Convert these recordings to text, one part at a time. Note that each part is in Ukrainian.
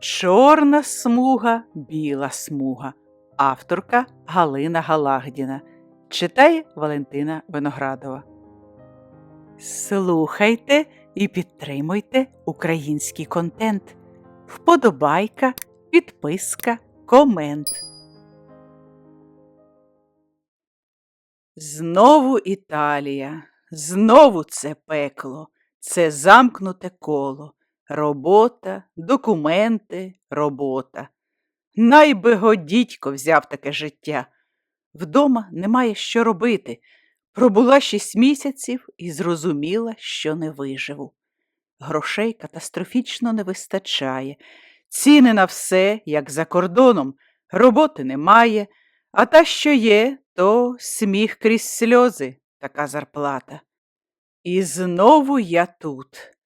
Чорна смуга, біла смуга. Авторка Галина Галагдіна. Читає Валентина Виноградова. Слухайте і підтримуйте український контент. Вподобайка, підписка, комент. Знову Італія, знову це пекло, це замкнуте коло. Робота, документи, робота. Найби годітько взяв таке життя. Вдома немає що робити. Пробула шість місяців і зрозуміла, що не виживу. Грошей катастрофічно не вистачає. Ціни на все, як за кордоном, роботи немає, а та, що є, то сміх крізь сльози, така зарплата. І знову я тут.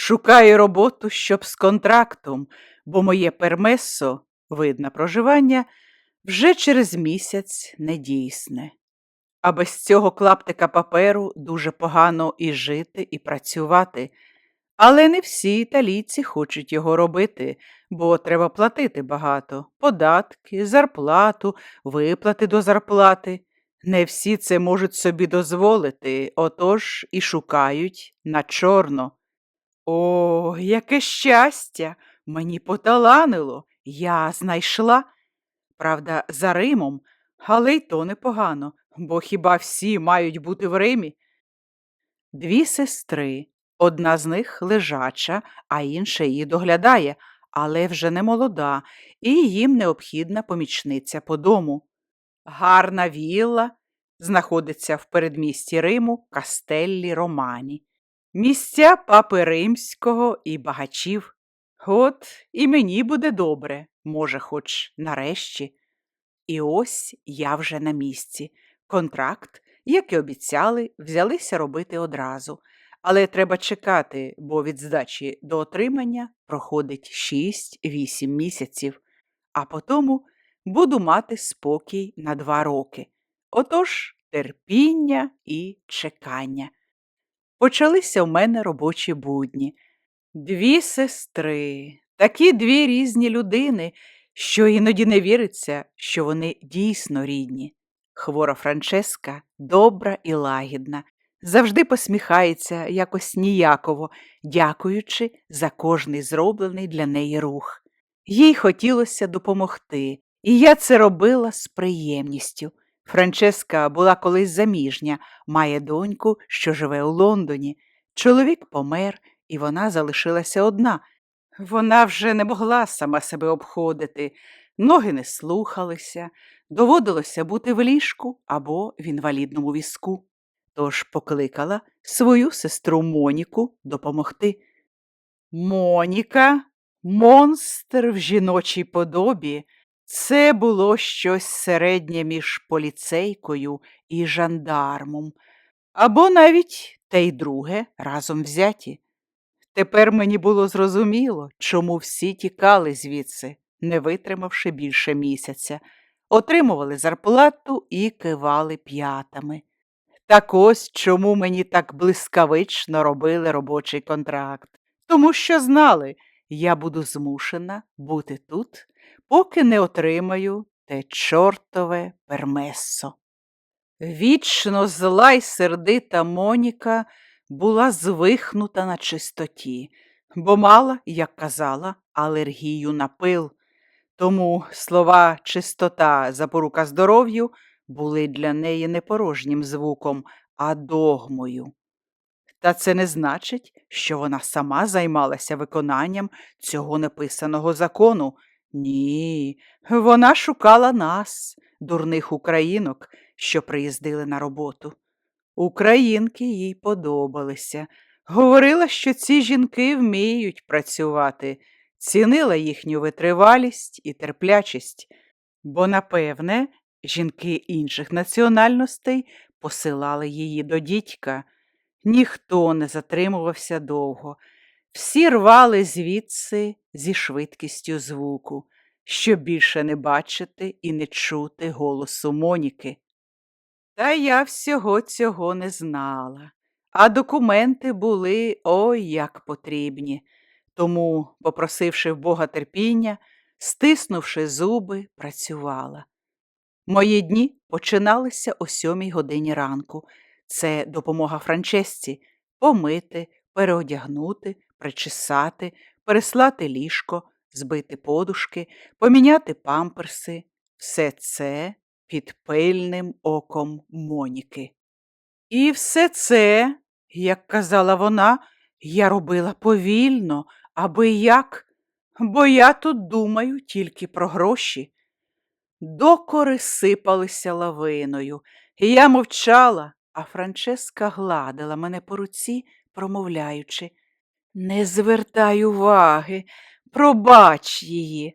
Шукаю роботу, щоб з контрактом, бо моє пермесо, вид на проживання, вже через місяць не дійсне. А без цього клаптика паперу дуже погано і жити, і працювати. Але не всі італійці хочуть його робити, бо треба платити багато податки, зарплату, виплати до зарплати. Не всі це можуть собі дозволити, отож і шукають на чорно. О, яке щастя! Мені поталанило, я знайшла. Правда, за Римом, але й то непогано, бо хіба всі мають бути в Римі? Дві сестри, одна з них лежача, а інша її доглядає, але вже не молода, і їм необхідна помічниця по дому. Гарна вілла знаходиться в передмісті Риму Кастеллі Романі. Місця папи римського і багачів. От і мені буде добре, може, хоч нарешті. І ось я вже на місці. Контракт, як і обіцяли, взялися робити одразу. Але треба чекати, бо від здачі до отримання проходить 6-8 місяців, а потому буду мати спокій на два роки. Отож, терпіння і чекання. Почалися в мене робочі будні. Дві сестри, такі дві різні людини, що іноді не віриться, що вони дійсно рідні. Хвора Франческа добра і лагідна, завжди посміхається якось ніяково, дякуючи за кожний зроблений для неї рух. Їй хотілося допомогти, і я це робила з приємністю. Франческа була колись заміжня, має доньку, що живе у Лондоні. Чоловік помер, і вона залишилася одна. Вона вже не могла сама себе обходити, ноги не слухалися, доводилося бути в ліжку або в інвалідному візку. Тож покликала свою сестру Моніку допомогти. Моніка, монстр в жіночій подобі. Це було щось середнє між поліцейкою і жандармом, або навіть те й друге разом взяті. Тепер мені було зрозуміло, чому всі тікали звідси, не витримавши більше місяця, отримували зарплату і кивали п'ятами. Так ось чому мені так блискавично робили робочий контракт, тому що знали, я буду змушена бути тут поки не отримаю те чортове пермесо. Вічно зла й сердита Моніка була звихнута на чистоті, бо мала, як казала, алергію на пил. Тому слова чистота запорука здоров'ю були для неї не порожнім звуком, а догмою. Та це не значить, що вона сама займалася виконанням цього неписаного закону, ні, вона шукала нас, дурних українок, що приїздили на роботу. Українки їй подобалися. Говорила, що ці жінки вміють працювати, цінила їхню витривалість і терплячість, бо, напевне, жінки інших національностей посилали її до дідька. Ніхто не затримувався довго. Всі рвали звідси зі швидкістю звуку, щоб більше не бачити і не чути голосу Моніки. Та я всього цього не знала, а документи були ой як потрібні. Тому, попросивши в Бога терпіння, стиснувши зуби, працювала. Мої дні починалися о сьомій годині ранку. Це допомога Франчесці помити, переодягнути, причесати, переслати ліжко, збити подушки, поміняти памперси. Все це під пильним оком Моніки. І все це, як казала вона, я робила повільно, аби як, бо я тут думаю тільки про гроші. Докори сипалися лавиною. Я мовчала, а Франческа гладила мене по руці, промовляючи Не звертай уваги, пробач її.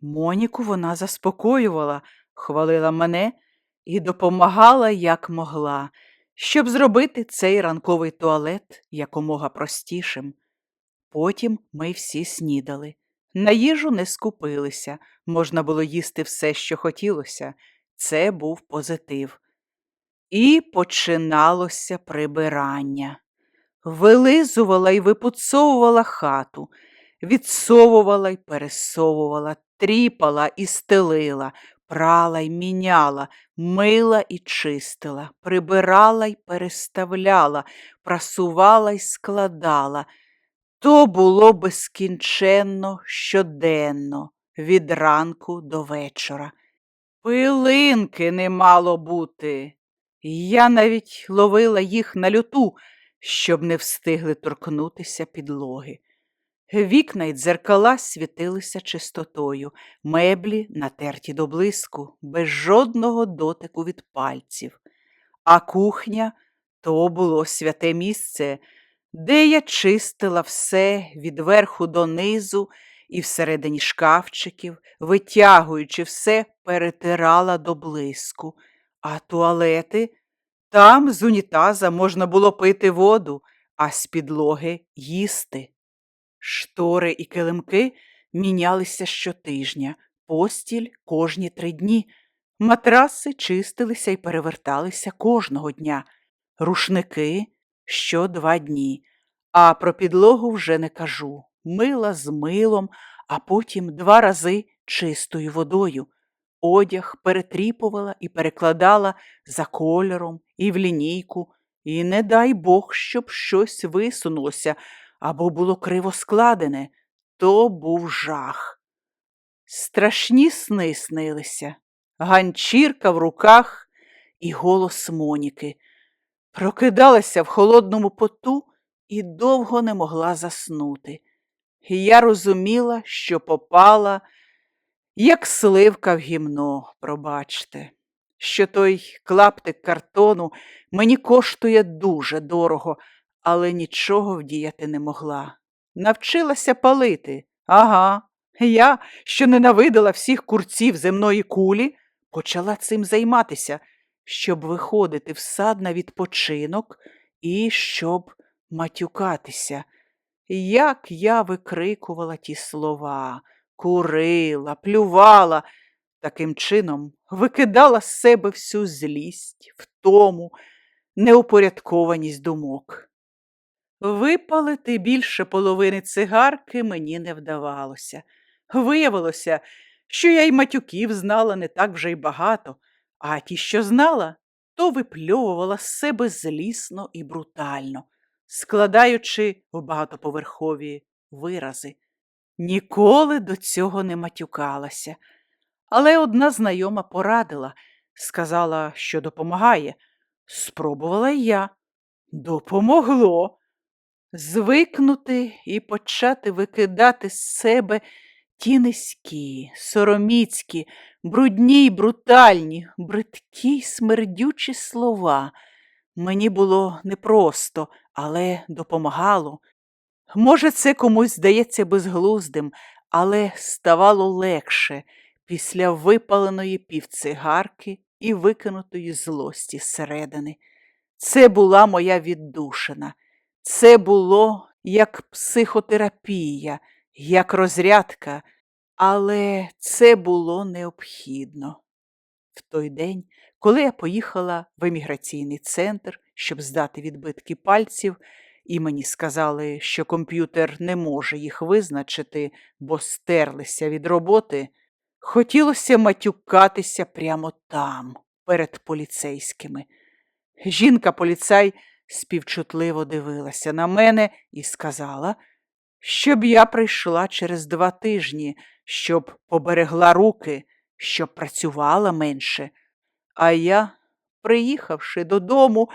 Моніку вона заспокоювала, хвалила мене і допомагала, як могла, щоб зробити цей ранковий туалет якомога простішим. Потім ми всі снідали. На їжу не скупилися, можна було їсти все, що хотілося. Це був позитив. І починалося прибирання. Вилизувала і випуцовувала хату, відсовувала й пересовувала, тріпала і стелила, прала й міняла, мила і чистила, прибирала й переставляла, прасувала й складала. То було безкінченно щоденно, від ранку до вечора. Пилинки не мало бути. Я навіть ловила їх на люту, щоб не встигли торкнутися підлоги. Вікна й дзеркала світилися чистотою, меблі натерті до блиску, без жодного дотику від пальців. А кухня то було святе місце, де я чистила все від верху до низу і всередині шкафчиків, витягуючи все, перетирала до блиску. А туалети там з унітаза можна було пити воду, а з підлоги їсти. Штори і килимки мінялися щотижня, постіль кожні три дні. Матраси чистилися і переверталися кожного дня, рушники що два дні. А про підлогу вже не кажу. Мила з милом, а потім два рази чистою водою. Одяг перетріпувала і перекладала за кольором і в лінійку, і не дай Бог, щоб щось висунулося або було криво складене, то був жах. Страшні сни снилися, ганчірка в руках і голос Моніки. Прокидалася в холодному поту і довго не могла заснути. Я розуміла, що попала, як сливка в гімно, пробачте, що той клаптик картону мені коштує дуже дорого, але нічого вдіяти не могла. Навчилася палити. Ага, я, що ненавидела всіх курців земної кулі, почала цим займатися, щоб виходити в сад на відпочинок і щоб матюкатися. Як я викрикувала ті слова, курила, плювала, таким чином викидала з себе всю злість, втому, неупорядкованість думок. Випалити більше половини цигарки мені не вдавалося. Виявилося, що я й матюків знала не так вже й багато, а ті, що знала, то випльовувала з себе злісно і брутально, складаючи в багатоповерхові вирази. Ніколи до цього не матюкалася, але одна знайома порадила, сказала, що допомагає. Спробувала й я. Допомогло. Звикнути і почати викидати з себе ті низькі, сороміцькі, брудні й брутальні, бридкі й смердючі слова. Мені було непросто, але допомагало. Може, це комусь здається безглуздим, але ставало легше після випаленої півцигарки і викинутої злості зсередини. Це була моя віддушина. Це було як психотерапія, як розрядка, але це було необхідно. В той день, коли я поїхала в еміграційний центр, щоб здати відбитки пальців, і мені сказали, що комп'ютер не може їх визначити, бо стерлися від роботи, хотілося матюкатися прямо там, перед поліцейськими. Жінка-поліцай співчутливо дивилася на мене і сказала, щоб я прийшла через два тижні, щоб поберегла руки, щоб працювала менше. А я, приїхавши додому,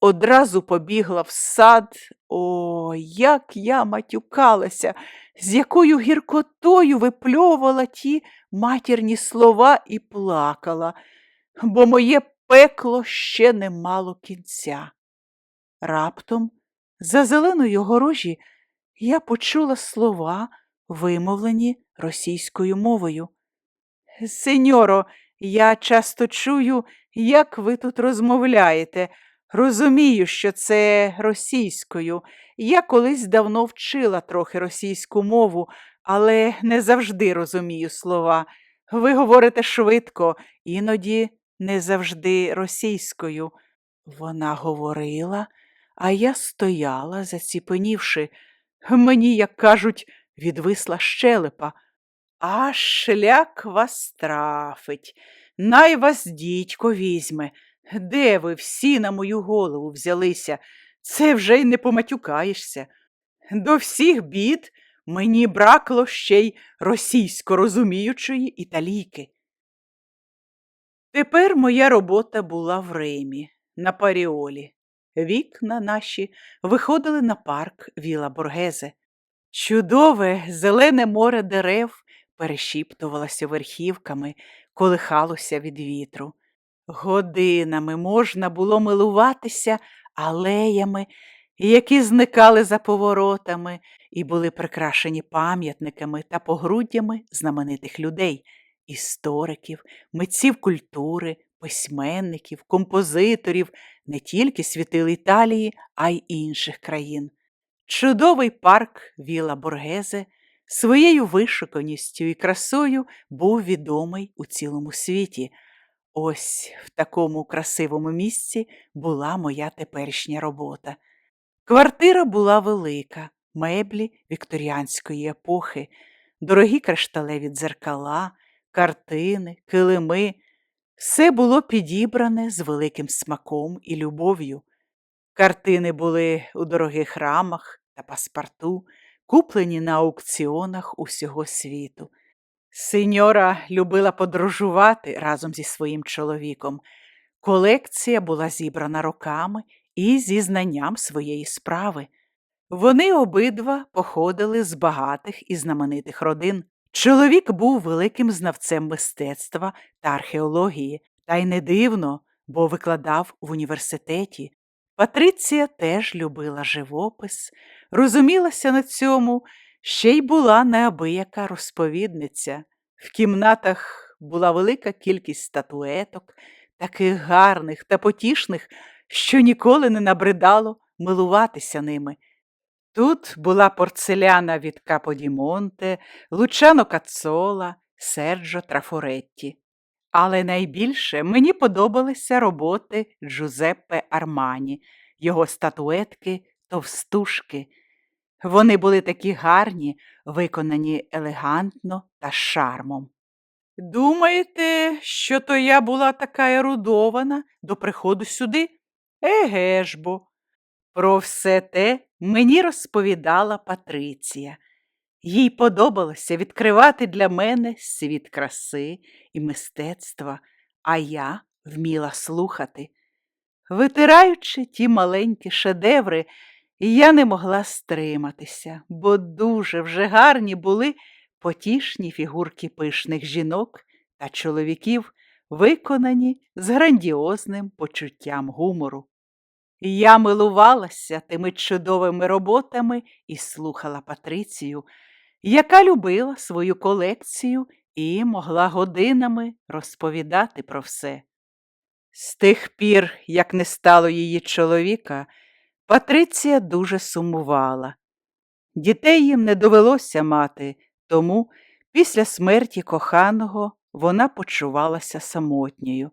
одразу побігла в сад. О, як я матюкалася, з якою гіркотою випльовувала ті матірні слова і плакала, бо моє пекло ще не мало кінця. Раптом, за зеленої горожі, я почула слова, вимовлені російською мовою. Сеньоро, я часто чую, як ви тут розмовляєте. Розумію, що це російською. Я колись давно вчила трохи російську мову, але не завжди розумію слова. Ви говорите швидко, іноді не завжди російською. Вона говорила, а я стояла, заціпенівши. Мені, як кажуть, відвисла щелепа. А шлях вас трафить. Най вас дідько візьме. Де ви всі на мою голову взялися? Це вже й не поматюкаєшся. До всіх бід мені бракло ще й російсько розуміючої італійки. Тепер моя робота була в Римі, на Паріолі. Вікна наші виходили на парк Віла Боргезе. Чудове зелене море дерев перешіптувалося верхівками, колихалося від вітру. Годинами можна було милуватися алеями, які зникали за поворотами і були прикрашені пам'ятниками та погруддями знаменитих людей, істориків, митців культури, письменників, композиторів не тільки світил Італії, а й інших країн. Чудовий парк Віла Боргезе своєю вишуканістю і красою був відомий у цілому світі. Ось в такому красивому місці була моя теперішня робота. Квартира була велика, меблі вікторіанської епохи, дорогі кришталеві дзеркала, картини, килими. Все було підібране з великим смаком і любов'ю. Картини були у дорогих рамах та паспорту, куплені на аукціонах усього світу. Сеньора любила подорожувати разом зі своїм чоловіком. Колекція була зібрана роками і зі знанням своєї справи. Вони обидва походили з багатих і знаменитих родин. Чоловік був великим знавцем мистецтва та археології, та й не дивно, бо викладав в університеті. Патриція теж любила живопис, розумілася на цьому, ще й була неабияка розповідниця. В кімнатах була велика кількість статуеток, таких гарних та потішних, що ніколи не набридало милуватися ними. Тут була порцеляна від Каподімонте, Лучано Кацола, Серджо Трафоретті. Але найбільше мені подобалися роботи Джузеппе Армані, його статуетки, товстушки. Вони були такі гарні, виконані елегантно та шармом. Думаєте, що то я була така ерудована до приходу сюди? Еге ж бо. Про все те мені розповідала Патриція. Їй подобалося відкривати для мене світ краси і мистецтва, а я вміла слухати. Витираючи ті маленькі шедеври, я не могла стриматися, бо дуже вже гарні були потішні фігурки пишних жінок та чоловіків, виконані з грандіозним почуттям гумору. Я милувалася тими чудовими роботами і слухала Патрицію, яка любила свою колекцію і могла годинами розповідати про все. З тих пір, як не стало її чоловіка, Патриція дуже сумувала. Дітей їм не довелося мати, тому після смерті коханого вона почувалася самотньою.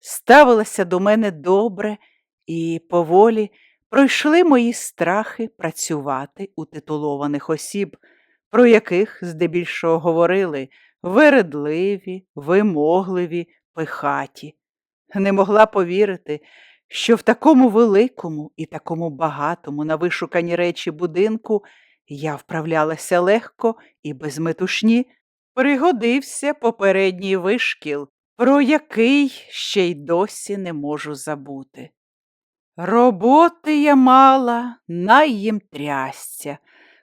Ставилася до мене добре і поволі Пройшли мої страхи працювати у титулованих осіб, про яких здебільшого говорили вередливі, вимогливі, пихаті. Не могла повірити, що в такому великому і такому багатому на вишукані речі будинку я вправлялася легко і без метушні. Пригодився попередній вишкіл, про який ще й досі не можу забути. Роботи я мала, най їм.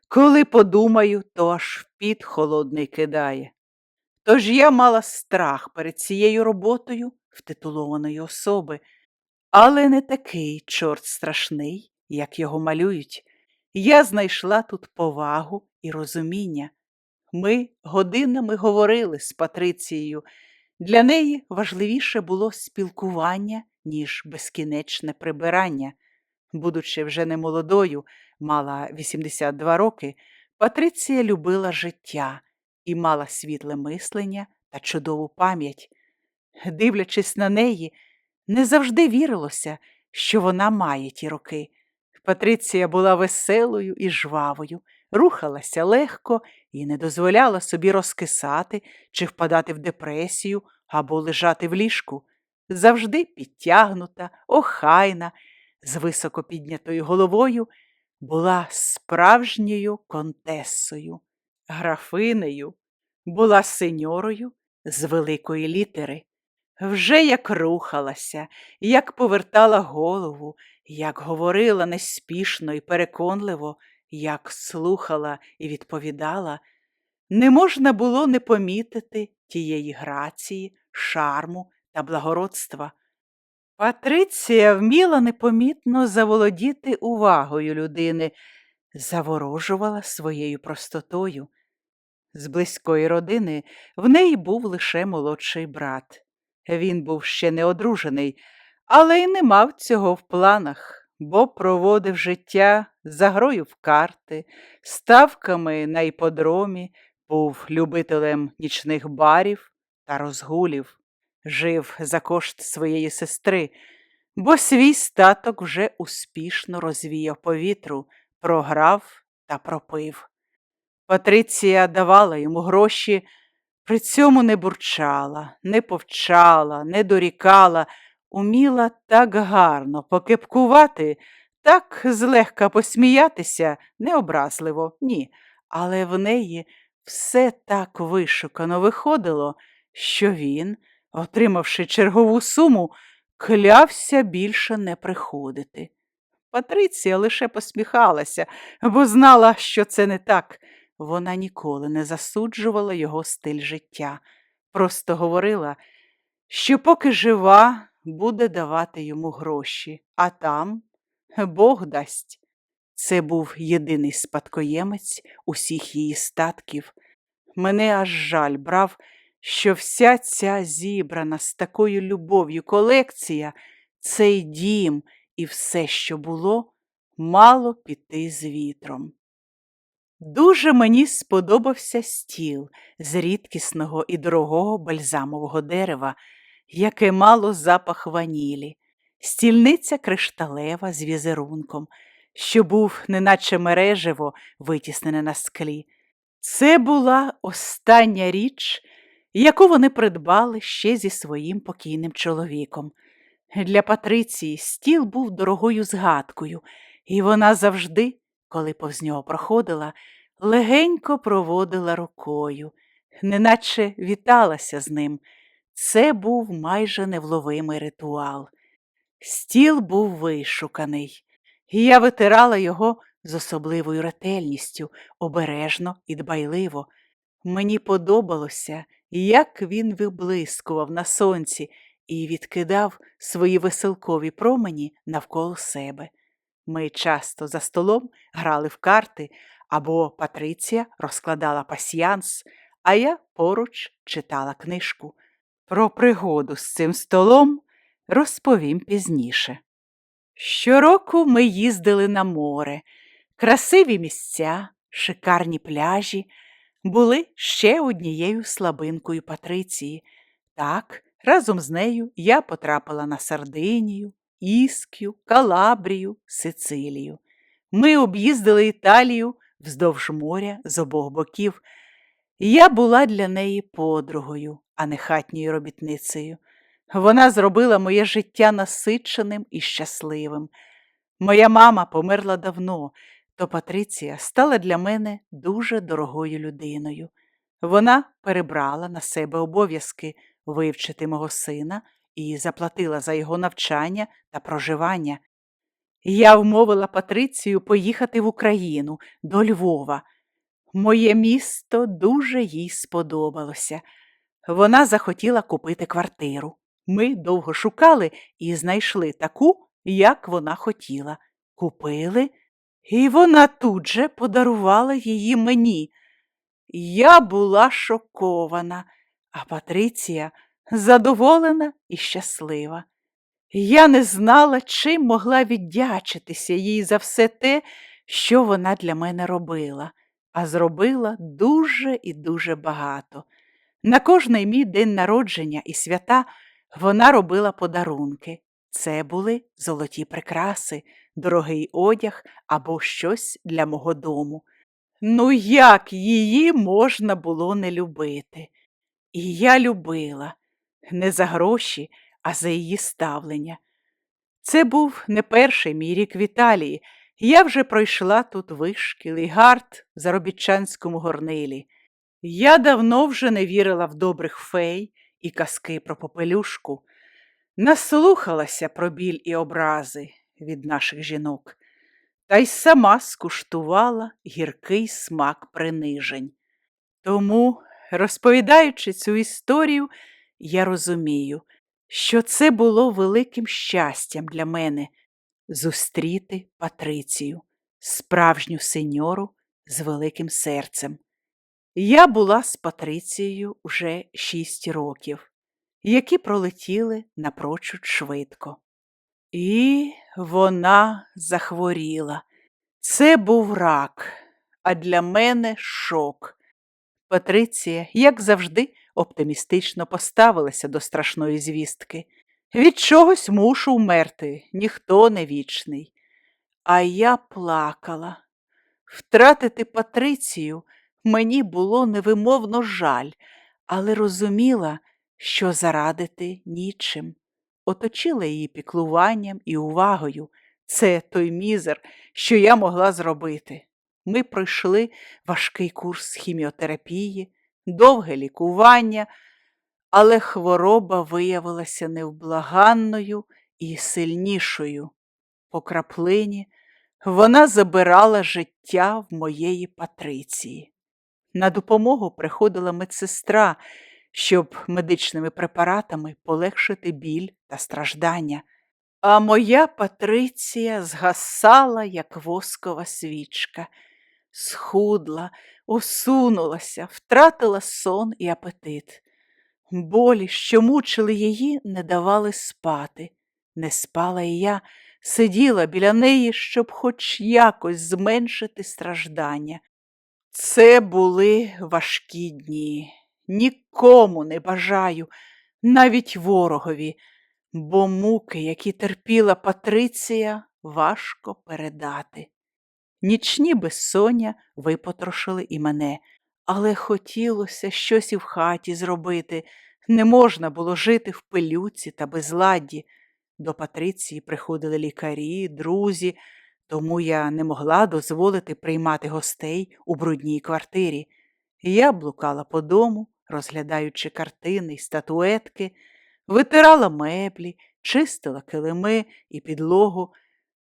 Коли подумаю, то аж в піт холодний кидає. Тож я мала страх перед цією роботою в титулованої особи, але не такий чорт страшний, як його малюють. Я знайшла тут повагу і розуміння. Ми годинами говорили з Патрицією. Для неї важливіше було спілкування, ніж безкінечне прибирання. Будучи вже не молодою, мала 82 роки, Патриція любила життя і мала світле мислення та чудову пам'ять. Дивлячись на неї, не завжди вірилося, що вона має ті роки. Патриція була веселою і жвавою, рухалася легко і не дозволяла собі розкисати чи впадати в депресію або лежати в ліжку. Завжди підтягнута, охайна, з високо піднятою головою, була справжньою контесою, графинею, була сеньорою з великої літери. Вже як рухалася, як повертала голову, як говорила неспішно і переконливо, як слухала і відповідала, не можна було не помітити тієї грації, шарму та благородства. Патриція вміла непомітно заволодіти увагою людини, заворожувала своєю простотою. З близької родини в неї був лише молодший брат. Він був ще не одружений, але й не мав цього в планах, бо проводив життя за грою в карти, ставками на іподромі, був любителем нічних барів та розгулів, жив за кошт своєї сестри, бо свій статок вже успішно розвіяв повітру, програв та пропив. Патриція давала йому гроші, при цьому не бурчала, не повчала, не дорікала, уміла так гарно покепкувати, так злегка посміятися, необразливо, ні, але в неї все так вишукано виходило, що він, отримавши чергову суму, клявся більше не приходити. Патриція лише посміхалася, бо знала, що це не так. Вона ніколи не засуджувала його стиль життя, просто говорила, що поки жива, буде давати йому гроші, а там Бог дасть. Це був єдиний спадкоємець усіх її статків. Мене аж жаль брав, що вся ця зібрана з такою любов'ю колекція, цей дім і все, що було, мало піти з вітром. Дуже мені сподобався стіл з рідкісного і дорогого бальзамового дерева, яке мало запах ванілі, стільниця кришталева з візерунком, що був, неначе мережево, витіснене на склі. Це була остання річ, яку вони придбали ще зі своїм покійним чоловіком. Для Патриції стіл був дорогою згадкою, і вона завжди коли повз нього проходила, легенько проводила рукою, неначе віталася з ним. Це був майже невловимий ритуал. Стіл був вишуканий, і я витирала його з особливою ретельністю, обережно і дбайливо. Мені подобалося, як він виблискував на сонці і відкидав свої веселкові промені навколо себе. Ми часто за столом грали в карти, або Патриція розкладала пасьянс, а я поруч читала книжку. Про пригоду з цим столом розповім пізніше. Щороку ми їздили на море, красиві місця, шикарні пляжі були ще однією слабинкою Патриції. Так, разом з нею я потрапила на Сардинію, Іскю, Калабрію, Сицилію. Ми об'їздили Італію вздовж моря з обох боків. Я була для неї подругою, а не хатньою робітницею. Вона зробила моє життя насиченим і щасливим. Моя мама померла давно, то Патриція стала для мене дуже дорогою людиною. Вона перебрала на себе обов'язки вивчити мого сина і заплатила за його навчання та проживання. Я вмовила Патрицію поїхати в Україну до Львова. Моє місто дуже їй сподобалося. Вона захотіла купити квартиру. Ми довго шукали і знайшли таку, як вона хотіла. Купили, і вона тут же подарувала її мені. Я була шокована, а Патриція задоволена і щаслива. Я не знала, чим могла віддячитися їй за все те, що вона для мене робила, а зробила дуже і дуже багато. На кожний мій день народження і свята вона робила подарунки. Це були золоті прикраси, дорогий одяг або щось для мого дому. Ну, як її можна було не любити? І я любила не за гроші, а за її ставлення. Це був не перший мій рік в Італії. Я вже пройшла тут вишкіл і гард в заробітчанському горнилі. Я давно вже не вірила в добрих фей і казки про попелюшку, наслухалася про біль і образи від наших жінок, та й сама скуштувала гіркий смак принижень. Тому, розповідаючи цю історію, я розумію, що це було великим щастям для мене зустріти Патрицію, справжню сеньору з великим серцем. Я була з Патрицією вже шість років, які пролетіли напрочуд швидко. І вона захворіла. Це був рак, а для мене шок. Патриція, як завжди, оптимістично поставилася до страшної звістки. Від чогось мушу вмерти, ніхто не вічний. А я плакала. Втратити Патрицію мені було невимовно жаль, але розуміла, що зарадити нічим. Оточила її піклуванням і увагою. Це той мізер, що я могла зробити. Ми пройшли важкий курс хіміотерапії, довге лікування, але хвороба виявилася невблаганною і сильнішою. По краплині вона забирала життя в моєї патриції. На допомогу приходила медсестра, щоб медичними препаратами полегшити біль та страждання. А моя Патриція згасала, як воскова свічка, схудла, осунулася, втратила сон і апетит. Болі, що мучили її, не давали спати. Не спала і я, сиділа біля неї, щоб хоч якось зменшити страждання. Це були важкі дні. Нікому не бажаю, навіть ворогові, бо муки, які терпіла Патриція, важко передати. Нічні безсоння випотрошили і мене, але хотілося щось і в хаті зробити. Не можна було жити в пилюці та безладді. До Патриції приходили лікарі, друзі, тому я не могла дозволити приймати гостей у брудній квартирі. Я блукала по дому, розглядаючи картини й статуетки, витирала меблі, чистила килими і підлогу.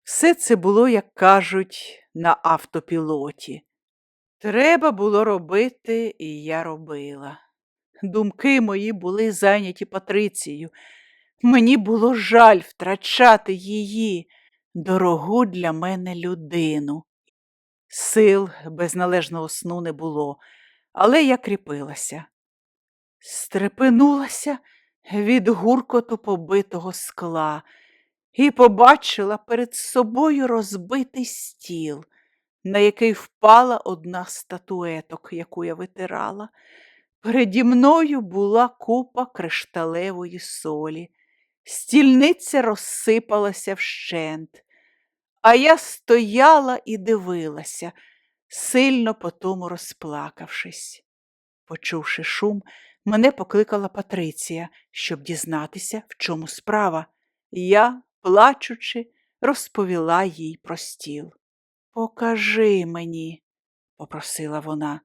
Все це було, як кажуть, на автопілоті. Треба було робити, і я робила. Думки мої були зайняті Патрицією. Мені було жаль втрачати її, дорогу для мене людину. Сил без належного сну не було, але я кріпилася. Стрепенулася від гуркоту побитого скла і побачила перед собою розбитий стіл, на який впала одна з статуеток, яку я витирала. Переді мною була купа кришталевої солі. стільниця розсипалася вщент, а я стояла і дивилася, сильно по тому розплакавшись. Почувши шум, мене покликала Патриція, щоб дізнатися, в чому справа. Я, плачучи, розповіла їй про стіл. Покажи мені, попросила вона.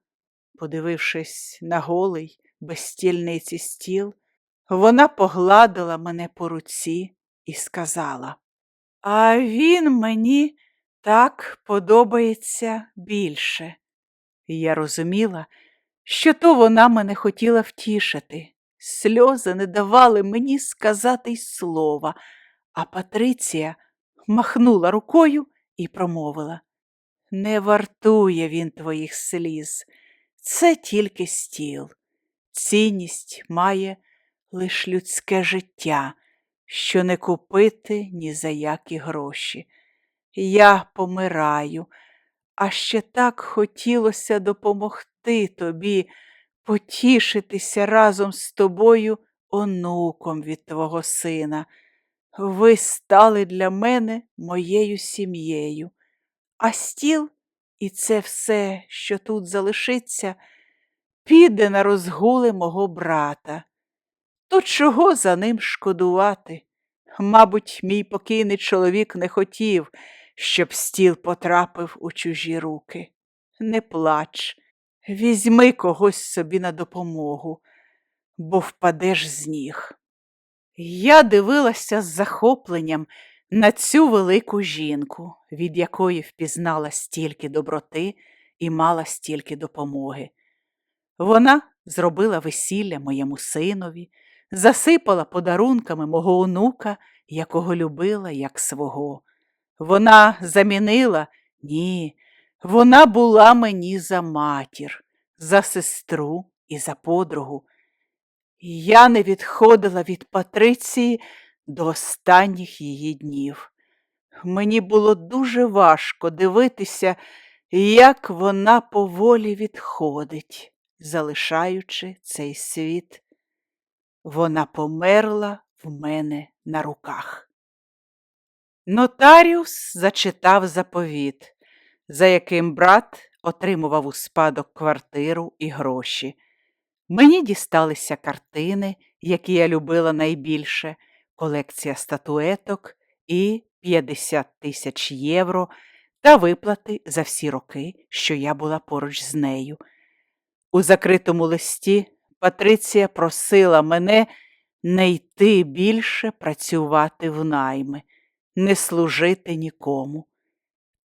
Подивившись на голий, без стільниці стіл, вона погладила мене по руці і сказала, а він мені так подобається більше. Я розуміла, що то вона мене хотіла втішити. Сльози не давали мені сказати й слова, а Патриція махнула рукою і промовила Не вартує він твоїх сліз, це тільки стіл. Цінність має лиш людське життя, що не купити ні за які гроші. Я помираю, а ще так хотілося допомогти тобі, потішитися разом з тобою онуком від твого сина. Ви стали для мене моєю сім'єю, а стіл і це все, що тут залишиться, піде на розгули мого брата. То чого за ним шкодувати? Мабуть, мій покійний чоловік не хотів, щоб стіл потрапив у чужі руки. Не плач, візьми когось собі на допомогу, бо впадеш з ніг. Я дивилася з захопленням на цю велику жінку, від якої впізнала стільки доброти і мала стільки допомоги. Вона зробила весілля моєму синові, засипала подарунками мого онука, якого любила як свого. Вона замінила ні, вона була мені за матір, за сестру і за подругу. І Я не відходила від Патриції до останніх її днів. Мені було дуже важко дивитися, як вона поволі відходить, залишаючи цей світ. Вона померла в мене на руках. Нотаріус зачитав заповіт, за яким брат отримував у спадок квартиру і гроші. Мені дісталися картини, які я любила найбільше, колекція статуеток і 50 тисяч євро та виплати за всі роки, що я була поруч з нею. У закритому листі Патриція просила мене не йти більше працювати в найми, не служити нікому.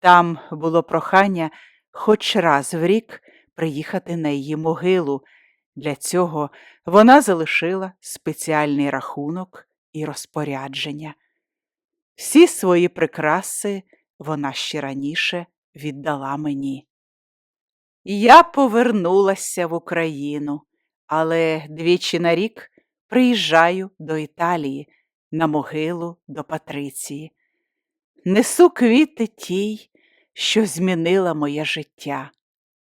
Там було прохання хоч раз в рік приїхати на її могилу. Для цього вона залишила спеціальний рахунок і розпорядження. Всі свої прикраси вона ще раніше віддала мені. Я повернулася в Україну, але двічі на рік приїжджаю до Італії на могилу до Патриції. Несу квіти тій, що змінила моє життя,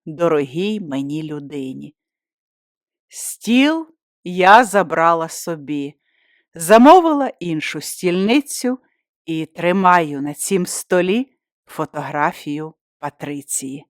дорогій мені людині. Стіл я забрала собі, замовила іншу стільницю і тримаю на цім столі фотографію Патриції.